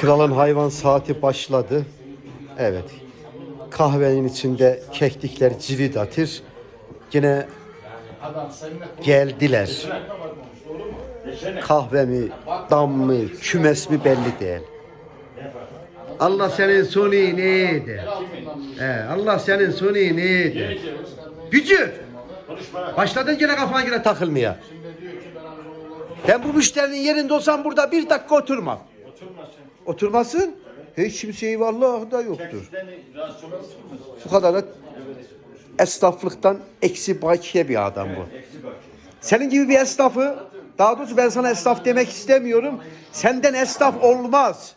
Kralın hayvan saati başladı. Evet. Kahvenin içinde keklikler cirit atır. Yine geldiler. Kahve mi, dam mı, kümes mi belli değil. Allah senin sonu neydi? He, Allah senin sonu neydi? Gücü. Başladın yine kafana göre takılmaya. Ben bu müşterinin yerinde olsam burada bir dakika oturmam. Oturmasın. Hiç kimse eyvallah da yoktur. Bu kadar da esnaflıktan eksi bakiye bir adam bu. Senin gibi bir esnafı, daha doğrusu ben sana esnaf demek istemiyorum. Senden esnaf olmaz.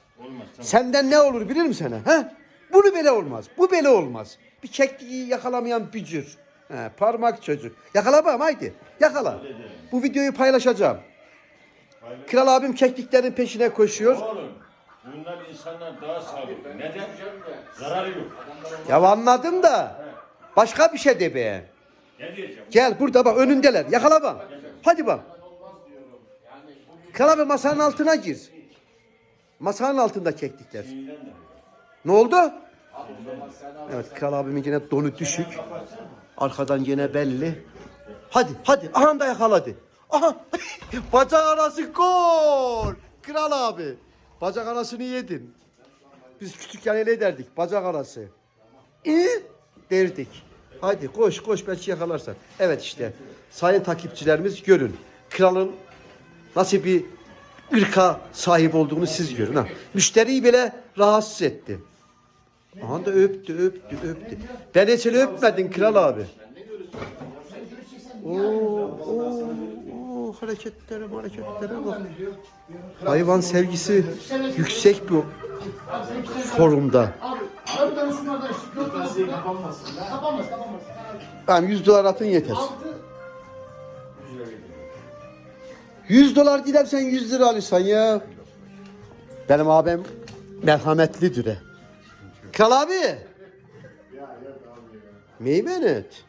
Senden ne olur bilir misin? Ha? Bunu bile olmaz. Bu bile olmaz. Bir kekliği yakalamayan bücür. He, parmak çocuk. Yakala bakalım haydi. Yakala. Bu videoyu paylaşacağım. Kral abim kekliklerin peşine koşuyor. Oğlum bunlar insanlar daha sağlıklı. Neden? Zararı yok. Ya anladım da başka bir şey de be. Ne diyeceğim? Gel burada bak önündeler. Yakala bak. Hadi bak. Kral abi masanın altına gir. Masanın altında keklikler. Ne oldu? Evet kral abimin yine donu düşük. Arkadan yine belli. Hadi hadi aha da yakaladı. Aha bacak arası gol. Kral abi. Bacak arasını yedin. Biz küçükken öyle derdik bacak arası. İyi derdik. Hadi koş koş belki yakalarsan. Evet işte sayın takipçilerimiz görün. Kralın nasıl bir ırka sahip olduğunu siz görün. Ha. Müşteriyi bile rahatsız etti. Aha da öptü öptü öptü. Ben hiç öyle öpmedin kral abi. Oo, oo, oo, hareketlere hareketlere bak. Hayvan sevgisi yüksek bir forumda. Tamam 100 dolar atın yeter. 100 dolar değil sen 100 lira alırsan ya. Benim abim merhametlidir. he. Kral abi. Meymenet.